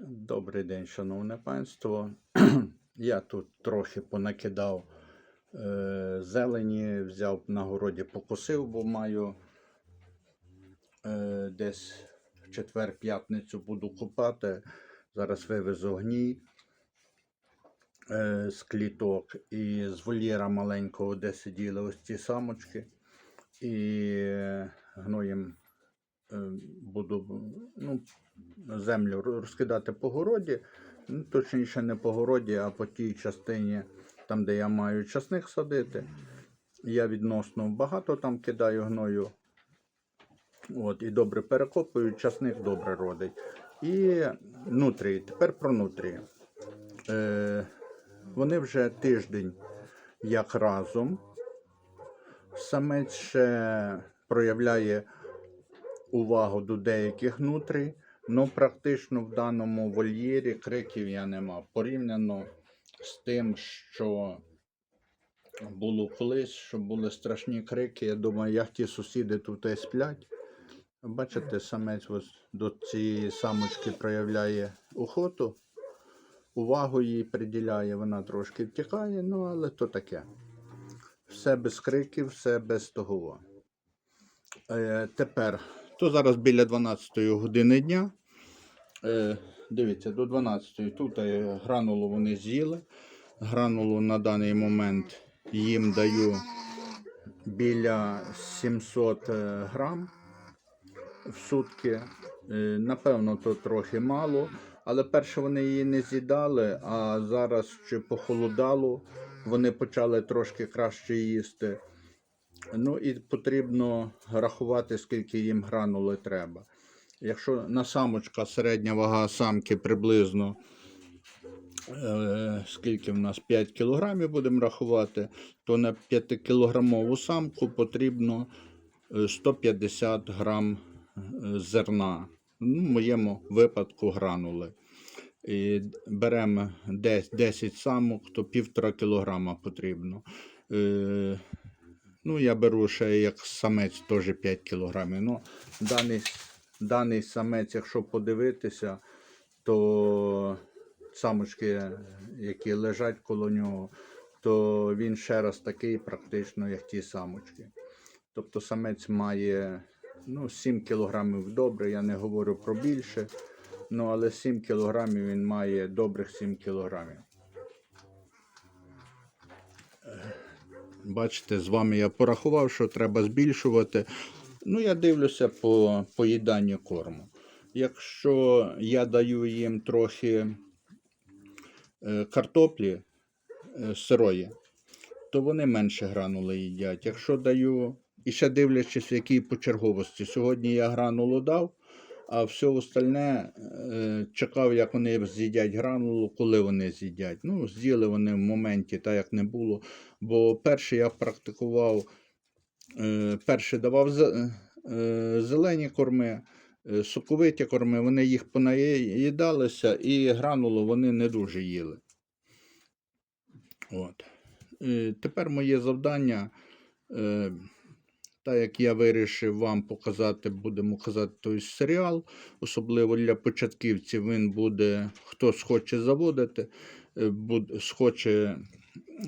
Добрий день, шановне панство. Я тут трохи понакидав е, зелені, взяв на городі, покосив, бо маю е, десь в четвер-п'ятницю буду купати. Зараз вивезу гній е, з кліток і з вольєра маленького, де сиділи ось ці самочки. І е, гноєм е, буду ну, землю розкидати по городі. Ну, точніше, не по городі, а по тій частині, там, де я маю часник садити. Я відносно багато там кидаю гною. От, і добре перекопую, часник добре родить. І нутрії. Тепер про нутрії. Е, вони вже тиждень як разом. Самець ще проявляє увагу до деяких нутрій, але практично в даному вольєрі криків я не мав. Порівняно з тим, що було колись, що були страшні крики. Я думаю, як ті сусіди тут і сплять. Бачите, самець ось до цієї самочки проявляє охоту, увагу їй приділяє, вона трошки втікає, ну але то таке. Все без криків, все без того. Е, тепер, то зараз біля 12 години дня. Е, дивіться, до 12 тут е, гранулу вони з'їли. Гранулу на даний момент їм даю біля 700 е, грам в сутки. Е, Напевно, то трохи мало. Але перше вони її не з'їдали, а зараз чи похолодало, вони почали трошки краще їсти. Ну і потрібно рахувати, скільки їм гранули треба. Якщо на самочка середня вага самки приблизно е, скільки в нас 5 кілограмів будемо рахувати, то на 5-кілограмову самку потрібно е, 150 грам е, зерна. Ну, в моєму випадку гранули. І беремо 10, 10 самок, то півтора кілограма потрібно. Е, Ну, я беру ще як самець теж 5 кілограмів. Ну, даний, даний самець, якщо подивитися, то самочки, які лежать коло нього, то він ще раз такий практично, як ті самочки. Тобто самець має ну, 7 кілограмів добре, я не говорю про більше, ну, але 7 кілограмів він має добрих 7 кілограмів. Бачите, з вами я порахував, що треба збільшувати. Ну, я дивлюся по поїданню корму. Якщо я даю їм трохи е, картоплі е, сирої, то вони менше гранули їдять. Якщо даю, і ще дивлячись, в якій почерговості. Сьогодні я гранулу дав, а все остальне е, чекав, як вони з'їдять гранулу, коли вони з'їдять. Ну, з'їли вони в моменті, так як не було. Бо перше я практикував, е, перше давав е, зелені корми, соковиті корми, вони їх понаїдалися і гранулу вони не дуже їли. От. Тепер моє завдання, так як я вирішив вам показати, будемо казати той серіал, особливо для початківців, він буде, хто схоче заводити, е, буде, схоче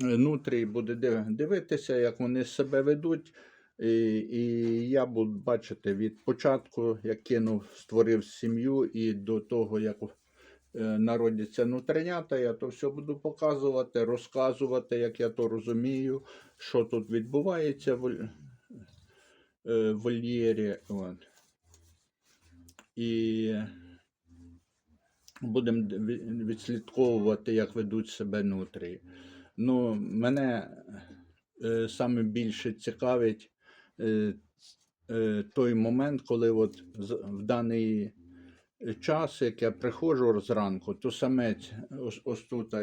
нутрій буде дивитися, як вони себе ведуть. І, і я буду бачити від початку, як кинув, створив сім'ю, і до того, як е, народяться нутринята, я то все буду показувати, розказувати, як я то розумію, що тут відбувається е, вольєрі. От. І будемо відслідковувати, як ведуть себе нутрії. Ну, мене е, саме більше цікавить е, е, той момент, коли от в даний час, як я приходжу зранку, то самець ось, ось тут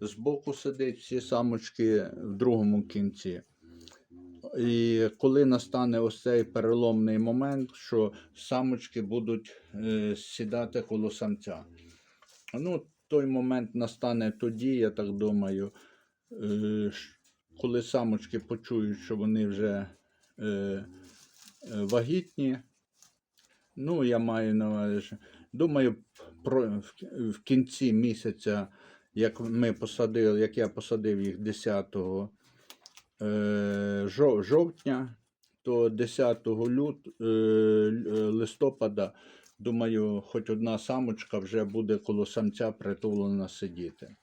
збоку сидить, всі самочки в другому кінці. І коли настане ось цей переломний момент, що самочки будуть е, сідати коло самця. Ну, той момент настане тоді, я так думаю, е, коли самочки почують, що вони вже е, е, вагітні. Ну, я маю на увазі, думаю, про, в, кінці місяця, як ми посадили, як я посадив їх 10 е, жов- жовтня, то 10 лют, е, е, листопада, думаю, хоч одна самочка вже буде коло самця притулена сидіти.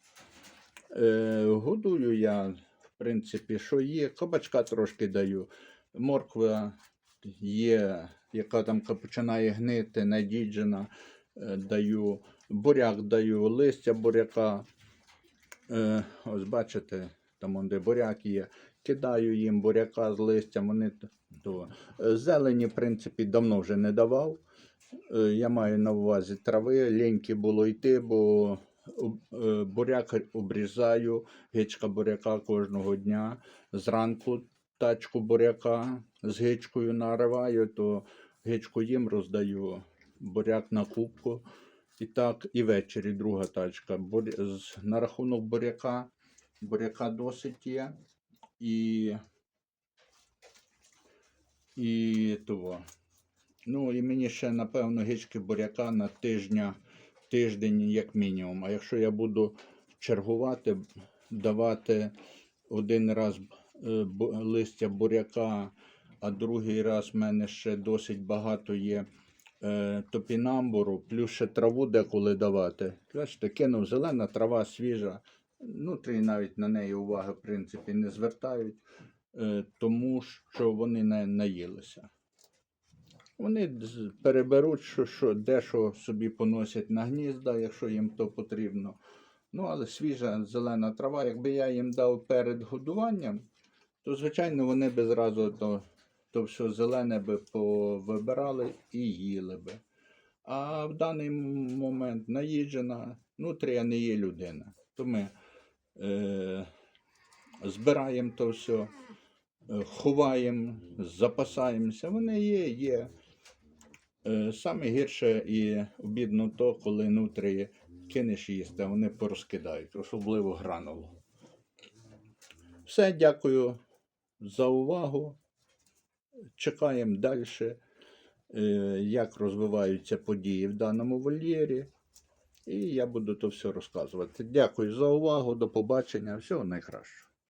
Е, годую я, в принципі, що є. Кабачка трошки даю. Морква є, яка там починає гнити, надіджена, е, даю. Буряк даю, листя буряка. Е, ось бачите, там де буряк є. Кидаю їм буряка з листям. Вони то. Е, Зелені, в принципі, давно вже не давав. Е, Я маю на увазі трави, ліньки було йти, бо е, буряк обрізаю, гичка буряка кожного дня. Зранку тачку буряка з гичкою нариваю, то гичку їм роздаю, буряк на кубку. І так, і ввечері друга тачка. На рахунок буряка, буряка досить є. І, і того. Ну, і мені ще, напевно, гички буряка на тижня, тиждень як мінімум. А якщо я буду чергувати, давати один раз е, листя буряка, а другий раз в мене ще досить багато є е, топінамбуру, плюс ще траву деколи давати. Бачите, кинув зелена трава свіжа. Нутрі навіть на неї уваги, в принципі, не звертають, е, тому що вони не наїлися. Вони переберуть, що, що, дещо собі поносять на гнізда, якщо їм то потрібно. Ну, але свіжа зелена трава, якби я їм дав перед годуванням, то, звичайно, вони би зразу то, то все зелене би повибирали і їли би. А в даний момент наїджена, нутрія не є людина. То ми е, збираємо то все, е, ховаємо, запасаємося. Вони є, є. Е, Саме гірше і обідно то, коли нутрії кинеш їсти, а вони порозкидають, особливо гранулу. Все, дякую за увагу. Чекаємо далі, як розвиваються події в даному вольєрі. І я буду то все розказувати. Дякую за увагу, до побачення, всього найкращого.